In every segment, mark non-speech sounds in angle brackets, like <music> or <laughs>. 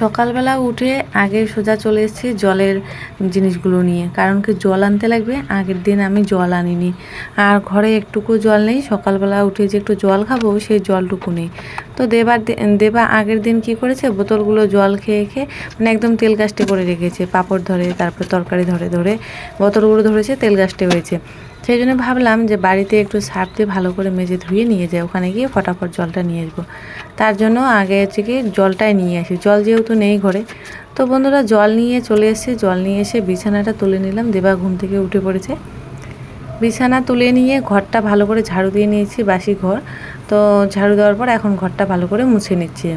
সকালবেলা উঠে আগে সোজা চলে এসেছি জলের জিনিসগুলো নিয়ে। কারণ কি জল আনতে লাগবে? আগের দিন আমি জল আনিনি। আর ঘরে একটুকু জল নেই। সকালবেলা উঠে যে একটু জল খাব, সেই জলটুকু নেই। তো দেবার দেবা আগের দিন কি করেছে? বোতলগুলো জল খেয়ে খেয়ে মানে একদম তেল গাছটি করে রেখেছে। পাঁপড় ধরে, তারপর তরকারি ধরে ধরে বোতলগুলো ধরেছে, তেল গাছটে হয়েছে। সেই জন্য ভাবলাম যে বাড়িতে একটু সার্ফ দিয়ে ভালো করে মেজে ধুয়ে নিয়ে যাই, ওখানে গিয়ে ফটাফট জলটা নিয়ে আসব। তার জন্য আগে হচ্ছে কি জলটাই নিয়ে আসি, জল যেহেতু নেই ঘরে। তো বন্ধুরা জল নিয়ে চলে এসেছি, জল নিয়ে এসে বিছানাটা তুলে নিলাম, দেবা ঘুম থেকে উঠে পড়েছে। বিছানা তুলে নিয়ে ঘরটা ভালো করে ঝাড়ু দিয়ে নিয়েছি, বাসি ঘর। তো ঝাড়ু দেওয়ার পর এখন ঘরটা ভালো করে মুছে নিচ্ছি।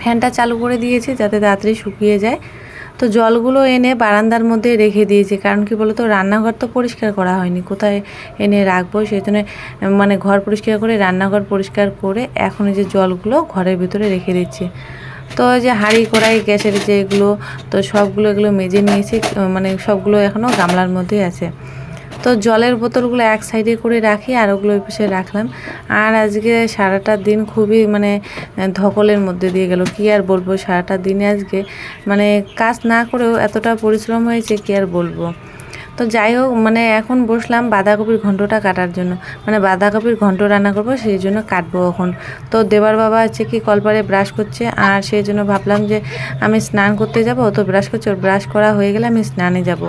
ফ্যানটা চালু করে দিয়েছি যাতে তাড়াতাড়ি শুকিয়ে যায়। তো জলগুলো এনে বারান্দার মধ্যে রেখে দিয়েছে। কারণ কি বলতো, রান্নাঘর তো পরিষ্কার করা হয়নি। কোথায় এনে রাখব? সেই জন্য মানে ঘর পরিষ্কার করে, রান্নাঘর পরিষ্কার করে এখন যে জলগুলো ঘরের ভিতরে রেখে দিচ্ছে। তো যে হাঁড়ি, কড়াই, গ্যাসের যেগুলো তো সবগুলো এগুলো মেজে নিয়েছি। মানে সবগুলো এখনও গামলার মধ্যেই আছে। তো জলের বোতলগুলো এক সাইডে করে রাখি আর ওগুলো ওই পাশে রাখলাম। আর আজকে সারাটা দিন খুবই মানে ধকলের মধ্যে দিয়ে গেল। কি আর বলব, সারাটা দিনে আজকে মানে কাজ না করেও এতটা পরিশ্রম হয়েছে, কি আর বলব। তো যাই হোক মানে এখন বসলাম বাঁধাকপির ঘন্টটা কাটার জন্য। মানে বাঁধাকপির ঘন্ট রান্না করব, সেই জন্য কাটবো এখন। তো দেবার বাবা হচ্ছে কি কলপারে ব্রাশ করছে, আর সেই জন্য ভাবলাম যে আমি স্নান করতে যাব, তো ব্রাশ করছে। ওর ব্রাশ করা হয়ে গেলে আমি স্নানে যাব।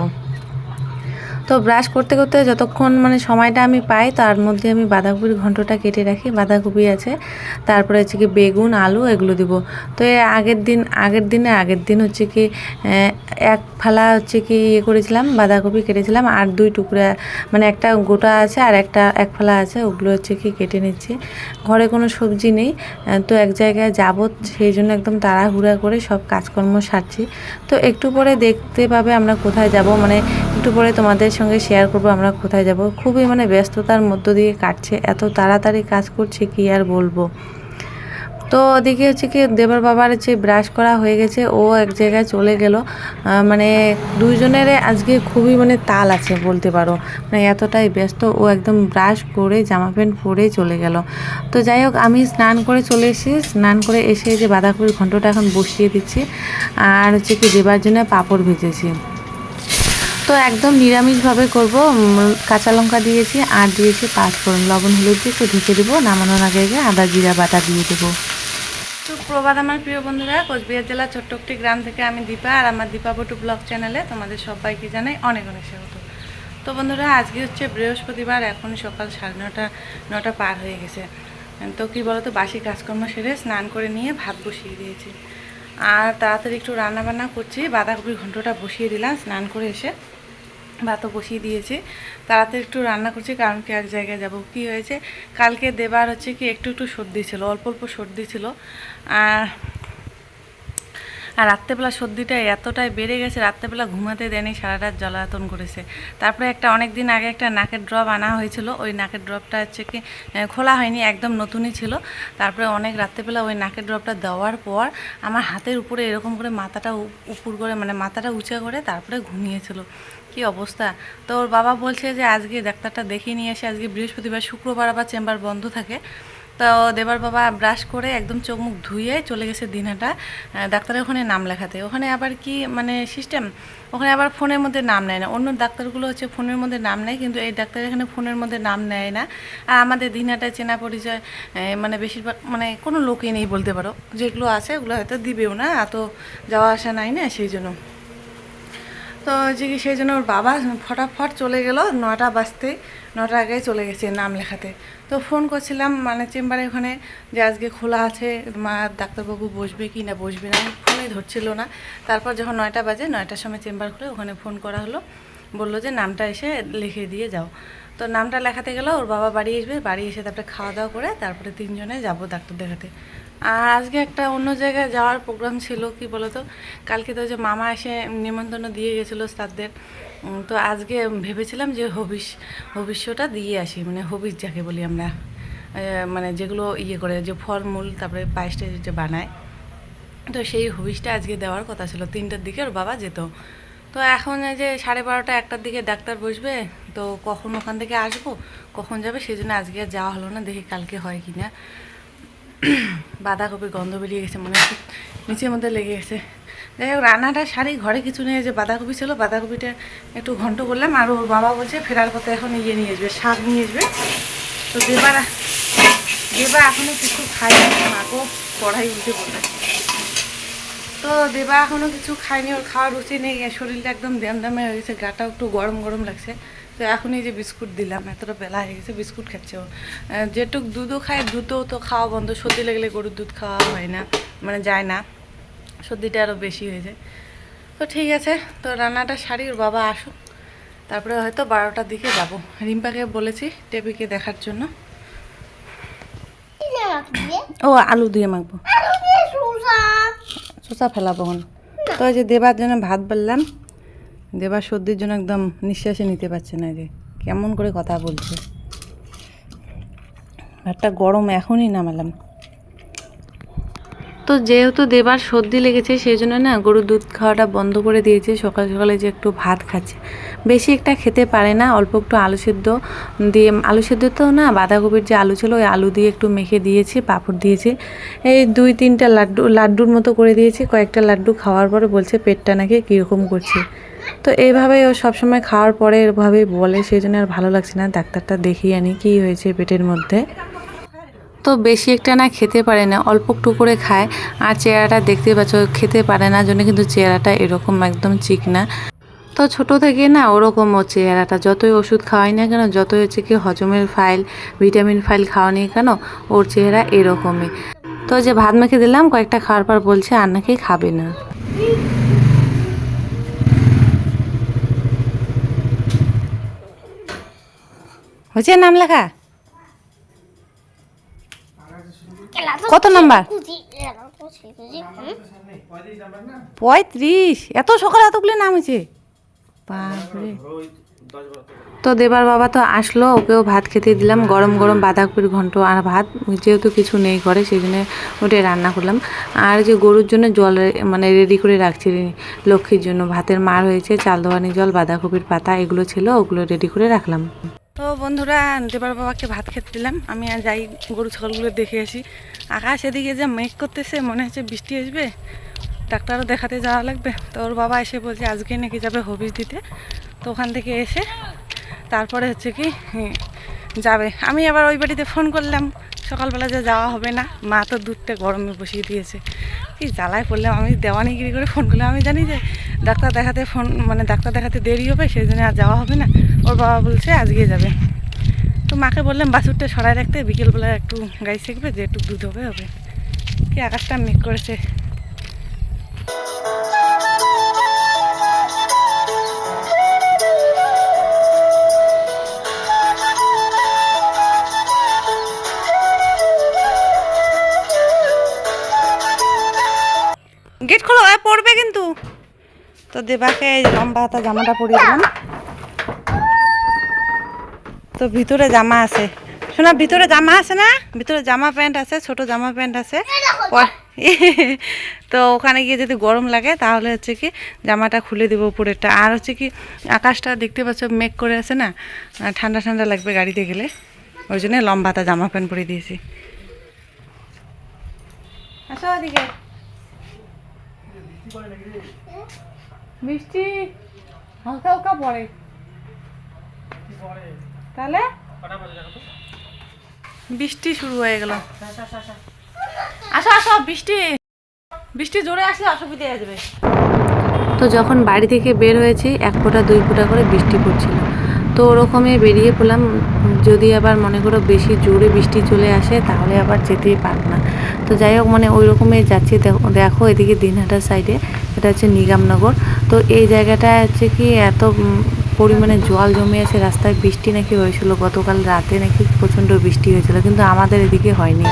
তো ব্রাশ করতে করতে যতক্ষণ মানে সময়টা আমি পাই, তার মধ্যে আমি বাঁধাকপির ঘন্টটা কেটে রাখি, বাঁধাকপি আছে। তারপরে হচ্ছে কি বেগুন, আলু, এগুলো দিব। তো এর আগের দিন, আগের দিনে, আগের দিন হচ্ছে কি এক ফালা হচ্ছে কি ইয়ে করেছিলাম, বাঁধাকপি কেটেছিলাম, আর দুই টুকরা মানে একটা গোটা আছে আর একটা এক ফালা আছে, ওগুলো হচ্ছে কি কেটে নিচ্ছি। ঘরে কোনো সবজি নেই তো এক জায়গায় যাব, সেই জন্য একদম তাড়াহুড়া করে সব কাজকর্ম সারছি। তো একটু পরে দেখতে পাবে আমরা কোথায় যাব মানে একটু পরে তোমাদের সঙ্গে শেয়ার করব আমরা কোথায় যাব। খুবই মানে ব্যস্ততার মধ্য দিয়ে কাটছে, এত তাড়াতাড়ি কাজ করছে কি আর বলব। তো ওদিকে হচ্ছে কি দেবার বাবার হচ্ছে ব্রাশ করা হয়ে গেছে, ও এক জায়গায় চলে গেল। মানে দুইজনের আজকে খুবই মানে তাল আছে বলতে পারো। মানে এতটাই ব্যস্ত, ও একদম ব্রাশ করে, জামা প্যান্ট পরে চলে গেল। তো যাই হোক, আমি স্নান করে চলে এসেছি। স্নান করে এসে যে বাঁধাকপির ঘন্টটা এখন বসিয়ে দিচ্ছি। আর হচ্ছে কি দেবার জন্য পাঁপড় ভেজেছি। তো একদম নিরামিষভাবে করব কাঁচা লঙ্কা দিয়েছি আর দিয়েছি পাঁচফোড়ন। লবণ হলুদ দিয়ে একটু ঢেকে দেবো, নামানোর আগে আগে আদা, জিরা, বাটা দিয়ে দেবো। তো প্রবাদ আমার প্রিয় বন্ধুরা, কোচবিহার জেলার ছোট্ট একটি গ্রাম থেকে আমি দীপা আর আমার দীপা বটু ব্লগ চ্যানেলে তোমাদের সবাইকে জানাই অনেক অনেক স্বাগত। তো বন্ধুরা, আজকে হচ্ছে বৃহস্পতিবার, এখন সকাল সাড়ে নটা নটা পার হয়ে গেছে। তো কি বলতো, বাসি কাজকর্ম সেরে স্নান করে নিয়ে ভাত বসিয়ে দিয়েছি। আর তাড়াতাড়ি একটু রান্না বান্না করছি, বাঁধাকপির ঘন্টটা বসিয়ে দিলাম, স্নান করে এসে ভাতও বসিয়ে দিয়েছি। তাড়াতাড়ি একটু রান্না করছি, কারণ কি এক জায়গায় যাব। কি হয়েছে? কালকে দেবার হচ্ছে কি, একটু একটু সর্দি ছিল, অল্প অল্প সর্দি ছিল। আর আর রাত্রেবেলা সর্দিটা এতটাই বেড়ে গেছে, রাত্রেবেলা ঘুমাতে দেয়নি সারা রাত জ্বালাতন করেছে। তারপরে একটা অনেক দিন আগে একটা নাকের ড্রপ আনা হয়েছিল, ওই নাকের ড্রপটা হচ্ছে কি খোলা হয়নি, একদম নতুনই ছিল। তারপরে অনেক রাত্রেবেলা ওই নাকের ড্রপটা দেওয়ার পর আমার হাতের উপরে এরকম করে মাথাটা উপর করে মানে মাথাটা উঁচা করে তারপরে ঘুমিয়েছিল। কি অবস্থা? তো ওর বাবা বলছে যে আজকে ডাক্তারটা দেখিয়ে নিয়ে এসে আজকে বৃহস্পতিবার, শুক্রবার আবার চেম্বার বন্ধ থাকে। তো দেবার বাবা ব্রাশ করে একদম চোখ মুখ ধুয়ে চলে গেছে দিনহাটা ডাক্তারের ওখানে নাম লেখাতে। ওখানে আবার কি মানে সিস্টেম ওখানে আবার ফোনের মধ্যে নাম নেয় না। অন্য ডাক্তারগুলো হচ্ছে ফোনের মধ্যে নাম নেয়, কিন্তু এই ডাক্তার এখানে ফোনের মধ্যে নাম নেয় না। আর আমাদের দিনহাটায় চেনা পরিচয় মানে বেশিরভাগ মানে কোনো লোকই নেই বলতে পারো। যেগুলো আছে ওগুলো হয়তো দিবেও না, এত যাওয়া আসা নাই না, সেই জন্য। তো কি সেই জন্য ওর বাবা ফটাফট চলে গেল, নটা বাজতে নটা আগে চলে গেছে নাম লেখাতে তো ফোন করছিলাম মানে চেম্বারে ওখানে যে আজকে খোলা আছে, মা ডাক্তারবাবু বসবে কি না বসবে না, ফোনই ধরছিল না। তারপর যখন নয়টা বাজে, নয়টার সময় চেম্বার খুলে ওখানে ফোন করা হলো, বলল যে নামটা এসে লিখে দিয়ে যাও। তো নামটা লেখাতে গেল, ওর বাবা বাড়ি আসবে, বাড়ি এসে তারপরে খাওয়া দাওয়া করে তারপরে তিনজনে যাব ডাক্তার দেখাতে আর আজকে একটা অন্য জায়গায় যাওয়ার প্রোগ্রাম ছিল কি বলতো? কালকে তো যে মামা এসে নিমন্ত্রণ দিয়ে গেছিল স্টারদের উম, তো আজকে ভেবেছিলাম যে হবিষ হবিষ্যটা দিয়ে আসি মানে হবিষ যাকে বলি আমরা। মানে যেগুলো ইয়ে করে যে ফলমূল তারপরে পায়েসটা যে বানায়। তো সেই হবিষটা আজকে দেওয়ার কথা ছিল। তিনটার দিকে ওর বাবা যেত। তো এখন যে সাড়ে বারোটা একটার দিকে ডাক্তার বসবে তো কখন ওখান থেকে আসব কখন যাবে সেই জন্য আজকে আর যাওয়া হলো না। দেখি কালকে হয় কি না। বাঁধাকপির গন্ধ বেরিয়ে গেছে মনে হচ্ছে। নিচের মধ্যে লেগে গেছে। যাই হোক, রান্নাটা সারি, ঘরে কিছু নেই যে বাঁধাকপি ছিল, বাঁধাকপিটা একটু ঘন্ট করলাম আর ওর বাবা বলছে ফেরার পথে এখন ইয়ে নিয়ে আসবে, শাক নিয়ে আসবে। তো দেবার দেবা এখনও কিছু খাইনি মাকেও পড়াই উঠে বলবে তো দেবা এখনও কিছু খায়নি ওর খাওয়ার রুচি নেই শরীরটা একদম দ্যাম দামে হয়ে গেছে গাটাও একটু গরম গরম লাগছে। তো এখন এই যে বিস্কুট দিলাম এতটা বেলা হয়ে গেছে বিস্কুট খাচ্ছে ও। যেটুক দুধও খায় দুধও তো খাওয়া বন্ধ সর্দি লাগলে গরুর দুধ খাওয়া হয় না মানে যায় না সর্দিটা আরও বেশি হয়ে যায়। তো ঠিক আছে তো রান্নাটা সারি ওর বাবা আসুক তারপরে হয়তো বারোটার দিকে যাব। রিম্পাকে বলেছি টেপিকে দেখার জন্য। ও আলু দিয়ে মাখবো। শসা ফেলাবো তো যে দেবার জন্য ভাত বললাম, দেবার সর্দির জন্য একদম নিঃশ্বাসে নিতে পারছে না যে। কেমন করে কথা বলছে। ভাতটা গরম এখনই নামালাম। তো যেহেতু দেবার সর্দি লেগেছে, সেই জন্য না গরুর দুধ খাওয়াটা বন্ধ করে দিয়েছে। সকাল সকালে যে একটু ভাত খাচ্ছে। বেশি একটা খেতে পারে না, অল্প একটু আলু সেদ্ধ দিয়ে, আলু সেদ্ধ তো না বাঁধাকপির যে আলু ছিল, ওই আলু দিয়ে একটু মেখে দিয়েছি, পাঁপড় দিয়েছি। এই দুই তিনটা লাড্ডু, লাড্ডুর মতো করে দিয়েছি। কয়েকটা লাড্ডু খাওয়ার পরে বলছে পেটটা নাকি কীরকম করছে। তো এইভাবেই ও সবসময় খাওয়ার পরে এভাবেই বলে, সেই জন্য আর ভালো লাগছে না। ডাক্তারটা দেখিয়ে আনি কী হয়েছে পেটের মধ্যে। তো বেশি একটা না খেতে পারে না, অল্প একটু করে খায়। আর চেহারাটা দেখতে পাচ্ছ, খেতে পারে না, জন্য কিন্তু চেহারাটা এরকম একদম চিকনা। তো ছোট থেকে না ওরকম ও চেহারাটা, যতই ওষুধ খাওয়াই না কেন, যতই হচ্ছে কি হজমের ফাইল, ভিটামিন ফাইল খাওয়ানি কেন, ওর চেহারা এরকমই। তো যে ভাত মেখে দিলাম, কয়েকটা খাওয়ার পর বলছে, আর নাকি খাবে না। হয়েছে নাম লেখা? কত নাম্বার? পঁয়ত্রিশ। এত সকালে এতগুলো নাম হয়েছে। তো দেবার বাবা তো আসলো, ওকেও ভাত খেতে দিলাম। গরম গরম বাঁধাকপির ঘন্ট আর ভাত, যেহেতু কিছু নেই করে সেই জন্য ওটাই রান্না করলাম। আর যে গরুর জন্য জল মানে রেডি করে রাখছি, লক্ষ্মীর জন্য। ভাতের মার হয়েছে চাল দোয়ানি জল, বাঁধাকপির পাতা, এগুলো ছিল, ওগুলো রেডি করে রাখলাম। তো বন্ধুরা, দেবার বাবাকে ভাত খেতে দিলাম। আমি আর যাই গরু ছাগলগুলো দেখে আসি। আকাশ এদিকে যে মেঘ করতেছে, মনে হচ্ছে বৃষ্টি আসবে। ডাক্তারও দেখাতে যাওয়া লাগবে। তো ওর বাবা এসে বলছে, আজকে নাকি যাবে হবিস দিতে। তো ওখান থেকে এসে তারপরে হচ্ছে কি যাবে। আমি আবার ওই বাড়িতে ফোন করলাম, সকালবেলা যে যাওয়া হবে না, মা তো দুধটা গরমে বসিয়ে দিয়েছে। কি জ্বালায় পড়লাম, আমি দেওয়ানিগিরি করে ফোন করলাম। আমি জানি যে ডাক্তার দেখাতে ফোন মানে ডাক্তার দেখাতে দেরি হবে, সেই জন্য আর যাওয়া হবে না। ওর বাবা বলছে, আজকে যাবে। তো মাকে বললাম, বাছুরটা সরাই রাখতে, বিকেলবেলা একটু গাই শিখবে, যে একটু দুধ হবে হবে। কি আকাশটা মেঘ করেছে। গেট খোলো পড়বে কিন্তু। তো দেবাকে লম্বা হাতা জামাটা পরিয়ে দিলাম। তো ভিতরে জামা আছে। শোনা ভিতরে জামা আছে না? ভিতরে জামা প্যান্ট আছে ছোট জামা প্যান্ট আছে। <laughs> তো ওখানে গিয়ে যদি গরম লাগে তাহলে হচ্ছে কি জামাটা খুলে দেবো উপরেরটা। আর হচ্ছে কি আকাশটা দেখতে পাচ্ছ মেঘ করে আছে না? ঠান্ডা ঠান্ডা লাগবে গাড়িতে গেলে। ওই জন্য লম্বা হাতা জামা প্যান্ট পরে দিয়েছি। আসো ওদিকে। বৃষ্টি হালকা হালকা পড়ে তাহলে বৃষ্টি শুরু হয়ে গেল। আসো আসো বৃষ্টি। বৃষ্টি জোরে আসলে অসুবিধা হয়ে যাবে। তো যখন বাড়ি থেকে বের হয়েছি এক ফোঁটা দুই ফোঁটা করে বৃষ্টি পড়ছিল। তো ওরকমই বেরিয়ে পড়লাম। যদি আবার মনে করো বেশি জোরে বৃষ্টি চলে আসে তাহলে আবার যেতেই পারব না। তো যাই হোক মানে ওই রকমই যাচ্ছি। দেখো দেখো এদিকে দিনহাটার সাইডে এটা হচ্ছে নিগামনগর। তো এই জায়গাটা হচ্ছে কি এত পরিমাণে জল জমে আছে, রাস্তায় বৃষ্টি নাকি হয়েছিল, গতকাল রাতে নাকি প্রচণ্ড বৃষ্টি হয়েছিল, কিন্তু আমাদের এদিকে হয়নি।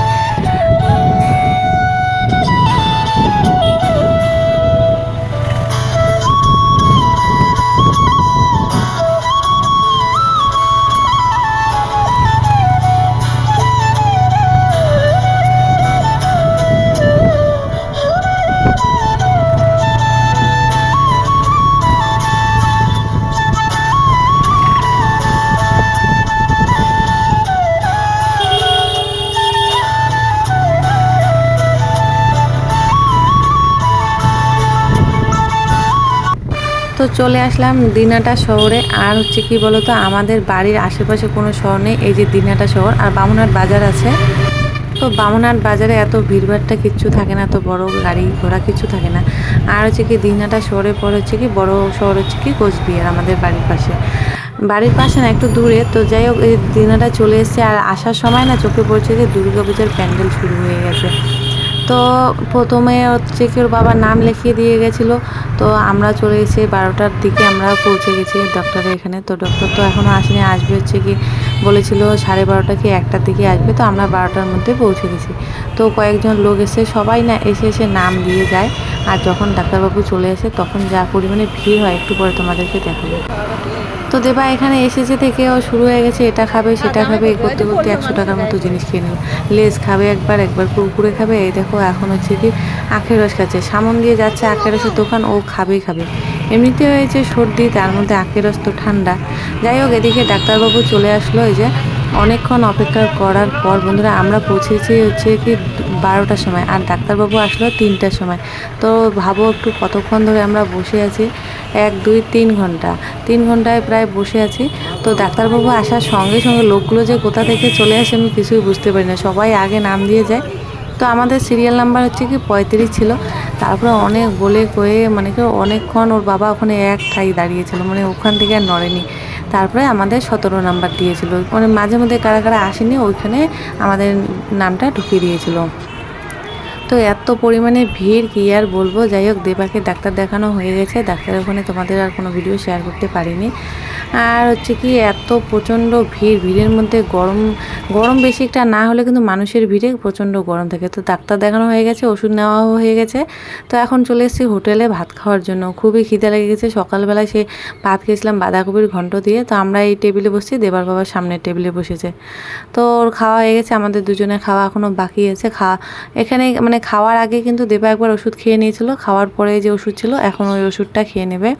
চলে আসলাম দিনাটা শহরে। আর হচ্ছে কি বলতো, আমাদের বাড়ির আশেপাশে কোনো শহর নেই, এই যে দিনাটা শহর। আর বামুনহাট বাজার আছে। তো বামুনহাট বাজারে এত ভিড়ভাড়টা কিচ্ছু থাকে না তো বড় গাড়ি ঘোড়া কিছু থাকে না। আর হচ্ছে কি দিনাটা শহরে পরে হচ্ছে কি বড় শহর হচ্ছে কি কোচবিহার, আমাদের বাড়ির পাশে। বাড়ির পাশে না, একটু দূরে। তো যাই হোক, এই দিনাটা চলে এসেছে। আর আসার সময় না চোখে পড়ছে যে দুর্গাপূজার প্যান্ডেল শুরু হয়ে গেছে। তো প্রথমে হচ্ছে কি ওর বাবা নাম লিখিয়ে দিয়ে গেছিল। তো আমরা চলে এসে বারোটার দিকে আমরা পৌঁছে গেছি ডক্টরের এখানে। তো ডক্টর তো এখনও আসেনি, আসবে হচ্ছে কি বলেছিল সাড়ে বারোটা কি একটার দিকে আসবে। তো আমরা বারোটার মধ্যে পৌঁছে গেছি। তো কয়েকজন লোক এসে, সবাই না এসে এসে নাম দিয়ে যায়। আর যখন ডাক্তারবাবু চলে আসে, তখন যা পরিমাণে ভিড় হয়, একটু পরে তোমাদেরকে দেখাবো। তো দেবা এখানে এসেছে থেকেও শুরু হয়ে গেছে, এটা খাবে, সেটা খাবে, এ করতে করতে একশো টাকার মতো জিনিস কিনে নিল। লেজ খাবে একবার একবার কুরকুরে খাবে, এই দেখো এখন হচ্ছে কি আখের রস খাচ্ছে। সামন দিয়ে যাচ্ছে আখের রসের দোকান, ও খাবেই খাবে। এমনিতে হয়েছে সর্দি, তার মধ্যে আখের তো ঠান্ডা। যাই হোক, এদিকে ডাক্তারবাবু চলে আসলো এই যে। অনেকক্ষণ অপেক্ষা করার পর বন্ধুরা, আমরা পৌঁছেছি হচ্ছে কি বারোটার সময় আর ডাক্তারবাবু আসলো তিনটার সময়। তো ভাবো একটু কতক্ষণ ধরে আমরা বসে আছি? এক, দুই, তিন ঘণ্টা। তিন ঘন্টায় প্রায় বসে আছি। তো ডাক্তারবাবু আসার সঙ্গে সঙ্গে লোকগুলো যে কোথা থেকে চলে আসে আমি কিছুই বুঝতে পারি না। সবাই আগে নাম দিয়ে যায়। তো আমাদের সিরিয়াল নাম্বার হচ্ছে কি পঁয়ত্রিশ ছিল। তারপরে অনেক বলে কয়ে মানে কি অনেকক্ষণ ওর বাবা ওখানে এক ঠাই দাঁড়িয়েছিল মানে ওখান থেকে আর নড়েনি। তারপরে আমাদের সতেরো নাম্বার দিয়েছিল। মানে মাঝে মধ্যে কারা কারা আসেনি, ওইখানে আমাদের নামটা ঢুকিয়ে দিয়েছিল। তো এত পরিমাণে ভিড়, কি আর বলব? যাই হোক, দেবাকে ডাক্তার দেখানো হয়ে গেছে। ডাক্তার ওখানে তোমাদের আর কোনো ভিডিও শেয়ার করতে পারিনি। আর হচ্ছে কি, এত প্রচণ্ড ভিড়, ভিড়ের মধ্যে গরম গরম বেশি একটা না হলে কিন্তু মানুষের ভিড়ে প্রচণ্ড গরম থাকে। তো ডাক্তার দেখানো হয়ে গেছে, ওষুধ নেওয়াও হয়ে গেছে। তো এখন চলে এসেছি হোটেলে ভাত খাওয়ার জন্য। খুবই খিদে লেগে গেছে সকালবেলায় সে ভাত খেয়েছিলাম বাঁধাকপির ঘন্ট দিয়ে। তো আমরা এই টেবিলে বসছি, দেবার বাবার সামনের টেবিলে বসেছে। তো ওর খাওয়া হয়ে গেছে, আমাদের দুজনে খাওয়া এখনও বাকি আছে। খাওয়া এখানে মানে খাওয়ার আগে কিন্তু দেবা একবার ওষুধ খেয়ে নিয়েছিল, খাওয়ার পরে যে ওষুধ ছিল এখন ওই ওষুধটা খেয়ে নেবে।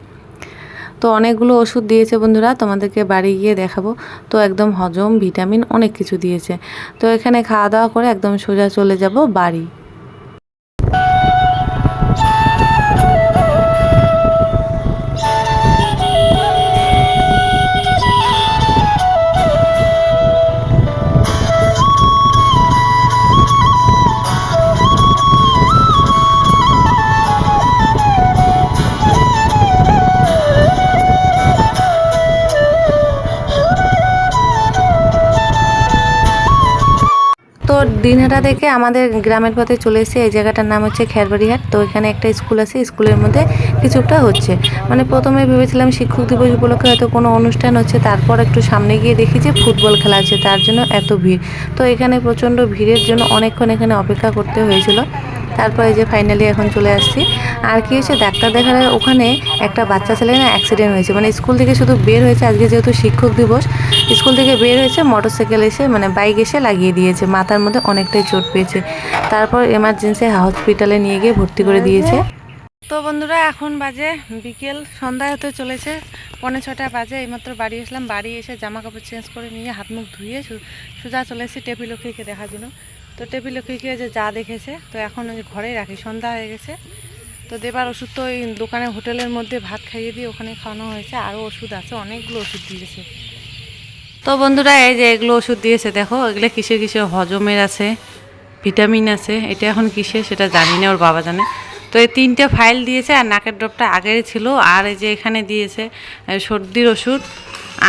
তো অনেকগুলো ওষুধ দিয়েছে বন্ধুরা, তোমাদেরকে বাড়ি গিয়ে দেখাবো। তো একদম হজম, ভিটামিন অনেক কিছু দিয়েছে। তো এখানে খাওয়া দাওয়া করে একদম সোজা চলে যাব বাড়ি। দিনহাটা থেকে আমাদের গ্রামের পথে চলে এসে এই জায়গাটার নাম হচ্ছে খেরবাড়িহাট। তো এখানে একটা স্কুল আছে। স্কুলের মধ্যে কিছুটা হচ্ছে। মানে প্রথমে ভেবেছিলাম শিক্ষক দিবস উপলক্ষে হয়তো কোনো অনুষ্ঠান হচ্ছে। তারপর একটু সামনে গিয়ে দেখি যে ফুটবল খেলা আছে। তার জন্য এত ভিড়। তো এখানে প্রচণ্ড ভিড়ের জন্য অনেকক্ষণ এখানে অপেক্ষা করতে হয়েছিল। তারপরে যে ফাইনালি এখন চলে আসছি। আর কি হয়েছে, ডাক্তার দেখার ওখানে একটা বাচ্চা ছেলে না অ্যাক্সিডেন্ট হয়েছে। মানে স্কুল থেকে শুধু বের হয়েছে, আজকে যেহেতু শিক্ষক দিবস স্কুল থেকে বের হয়েছে মোটরসাইকেল এসে মানে বাইক এসে লাগিয়ে দিয়েছে। মাথার মধ্যে অনেকটাই চোট পেয়েছে। তারপর এমার্জেন্সি হসপিটালে নিয়ে গিয়ে ভর্তি করে দিয়েছে। তো বন্ধুরা, এখন বাজে বিকেল, সন্ধ্যা হতে চলেছে। পৌনে ছটা বাজে, এইমাত্র বাড়ি এসলাম বাড়ি এসে জামা কাপড় চেঞ্জ করে নিয়ে হাত মুখ ধুয়ে সোজা চলে এসেছি লক্ষ্মীকে দেখার জন্য। তো টেপি লক্ষ্মীকে যে যা দেখেছে, তো এখন ওই ঘরেই রাখি, সন্ধ্যা হয়ে গেছে। তো দেবার ওষুধ তো ওই দোকানে, হোটেলের মধ্যে ভাত খাইয়ে দিয়ে ওখানে খাওয়ানো হয়েছে, আরও ওষুধ আছে, অনেকগুলো ওষুধ দিয়েছে। তো বন্ধুরা, এই যে এগুলো ওষুধ দিয়েছে, দেখো, এগুলো কিসে কিসে হজমের আছে, ভিটামিন আছে, এটা এখন কিসের সেটা জানি না, ওর বাবা জানে। তো এই তিনটে ফাইল দিয়েছে, আর নাকের ড্রপটা আগের ছিল, আর এই যে এখানে দিয়েছে সর্দির ওষুধ,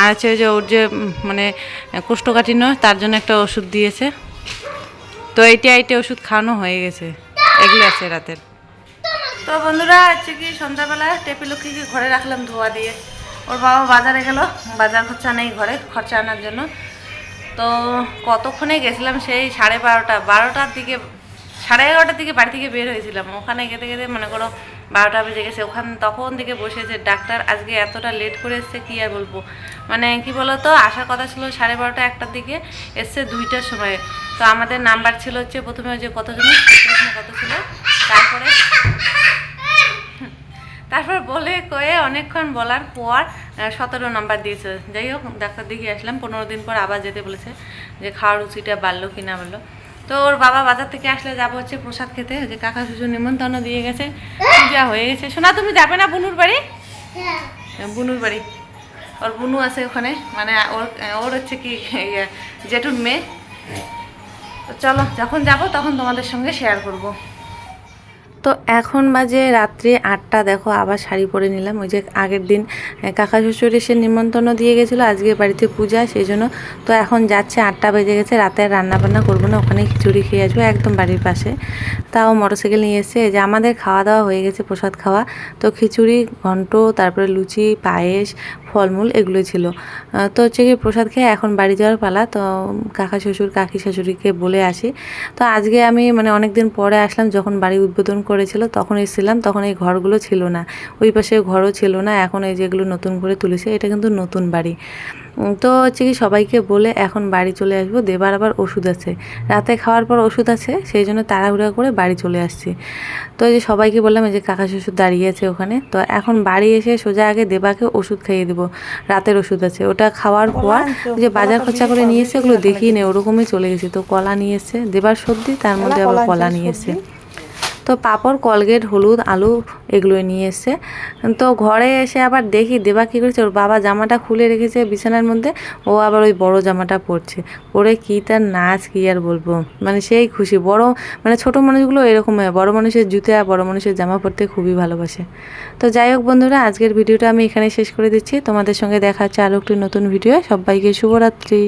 আর আছে ওই যে, ওর যে মানে কোষ্ঠকাঠিন্য, তার জন্য একটা ওষুধ দিয়েছে। তো এইটা এইটা ওষুধ খাওয়ানো হয়ে গেছে। এগুলো আছে রাতের। তো বন্ধুরা হচ্ছে কি সন্ধ্যাবেলা টেপি লক্ষ্মীকে ঘরে রাখলাম ধোয়া দিয়ে। ওর বাবা বাজারে গেল, বাজার খরচা নেই ঘরে, খরচা আনার জন্য। তো কতক্ষণে গেছিলাম সেই সাড়ে বারোটা, বারোটার দিকে সাড়ে এগারোটার দিকে বাড়ি থেকে বের হয়েছিলাম। ওখানে গেতে গেতে মনে করো বারোটা বেজে গেছে। ওখান তখন থেকে বসেছে ডাক্তার আজকে এতটা লেট করে এসছে, কী আর বলব? মানে কি বলতো, আসার কথা ছিল সাড়ে বারোটা একটার দিকে এসছে দুইটার সময়। তো আমাদের নাম্বার ছিল হচ্ছে প্রথমে যে কতজন? কত ছিল? তারপরে? তারপর বলে কয়ে অনেকক্ষণ বলার পর সতেরো নাম্বার দিয়েছে। যাই হোক, ডাক্তার দেখিয়ে আসলাম। পনেরো দিন পর আবার যেতে বলেছে যে খাওয়ার রুচিটা বাড়লো কি না বাড়লো তো ওর বাবা বাজার থেকে আসলে যাব হচ্ছে প্রসাদ খেতে। যে কাকা শ্বশুর নিমন্ত্রণ দিয়ে গেছে। পূজা হয়ে গেছে। শোনা তুমি যাবে না বুনুর বাড়ি? বুনুর বাড়ি। ওর বুনু আছে ওখানে। মানে ওর ওর হচ্ছে কি ইয়ে, জেঠুর মেয়ে। তো চলো যখন যাব তখন তোমাদের সঙ্গে শেয়ার করব। তো এখন বাজে রাত্রি আটটা, দেখো আবার শাড়ি পরে নিলাম। ওই যে আগের দিন কাকা শ্বশুর এসে নিমন্ত্রণ দিয়ে গেছিল, আজকে বাড়িতে পূজা, সেই জন্য। তো এখন যাচ্ছে আটটা বেজে গেছে, রাতে আর রান্না বান্না করব না ওখানে খিচুড়ি খেয়ে আসব একদম বাড়ির পাশে। তাও মোটরসাইকেল নিয়ে এসছে যে আমাদের খাওয়া দাওয়া হয়ে গেছে, প্রসাদ খাওয়া। তো খিচুড়ি, ঘন্ট, তারপরে লুচি, পায়েস ফলমূল এগুলোই ছিল। তো হচ্ছে কি প্রসাদ খেয়ে এখন বাড়ি যাওয়ার পালা। তো কাকা শ্বশুর, কাকি শাশুড়িকে বলে আসি। তো আজকে আমি মানে অনেক দিন পরে আসলাম, যখন বাড়ি উদ্বোধন করেছিল তখন এসেছিলাম, তখন এই ঘরগুলো ছিল না। ওই পাশে ঘরও ছিল না, এখন এই যেগুলো নতুন করে তুলেছে, এটা কিন্তু নতুন বাড়ি। তো হচ্ছে কি সবাইকে বলে এখন বাড়ি চলে আসব দেবার আবার ওষুধ আছে। রাতে খাওয়ার পর ওষুধ আছে সেই জন্য তাড়াহুড়া করে বাড়ি চলে আসছি। তো যে সবাইকে বললাম এই যে কাকা শ্বশুর দাঁড়িয়ে আছে ওখানে তো এখন বাড়ি এসে সোজা আগে দেবাকে ওষুধ খাইয়ে দেবো রাতের ওষুধ আছে। ওটা খাওয়ার পর যে বাজার খরচা করে নিয়ে এসে ওগুলো দেখিয়ে নেই ওরকমই চলে গেছে। তো কলা নিয়ে এসে দেবার সর্দি তার মধ্যে আবার কলা নিয়ে এসে তো পাঁপড়, কলগেট, হলুদ, আলু এগুলো নিয়ে এসছে তো ঘরে এসে আবার দেখি, দেবা কী করেছে? ওর বাবা জামাটা খুলে রেখেছে বিছানার মধ্যে, ও আবার ওই বড় জামাটা পরছে। পরে কী তার নাচ কী আর বলব? মানে সেই খুশি। বড় মানে ছোট মানুষগুলো এরকম হয়। বড় মানুষের জুতে আর বড় মানুষের জামা পরতে খুবই ভালোবাসে। তো যাই হোক বন্ধুরা, আজকের ভিডিওটা আমি এখানে শেষ করে দিচ্ছি। তোমাদের সঙ্গে দেখা হচ্ছে আরও একটি নতুন ভিডিও সবাইকে শুভরাত্রি।